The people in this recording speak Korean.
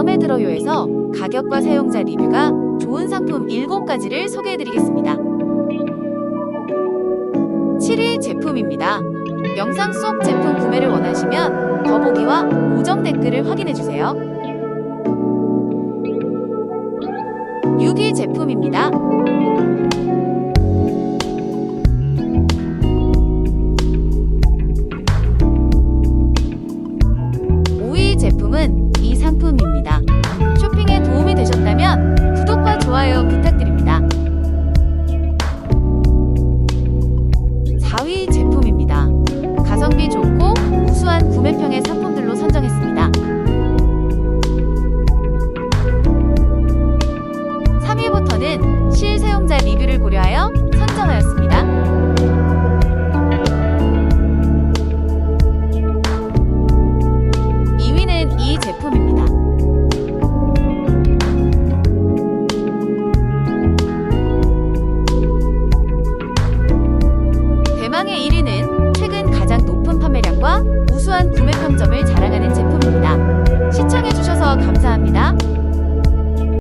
마음에 들어요에서 가격과 사용자 리뷰가 좋은 상품 7가지를 소개해드리겠습니다. 7위 제품입니다. 영상 속 제품 구매를 원하시면 더보기와 고정 댓글을 확인해주세요. 6위 제품입니다. 오위 제품은 이 상품입니다. 3번은 실사용자 리뷰를 고려하여 선정하였습니다. 2위는 이 제품입니다. 대망의 1위는 최근 가장 높은 판매량과 우수한 구매 평점을 자랑하는 제품입니다. 시청해주셔서 감사합니다.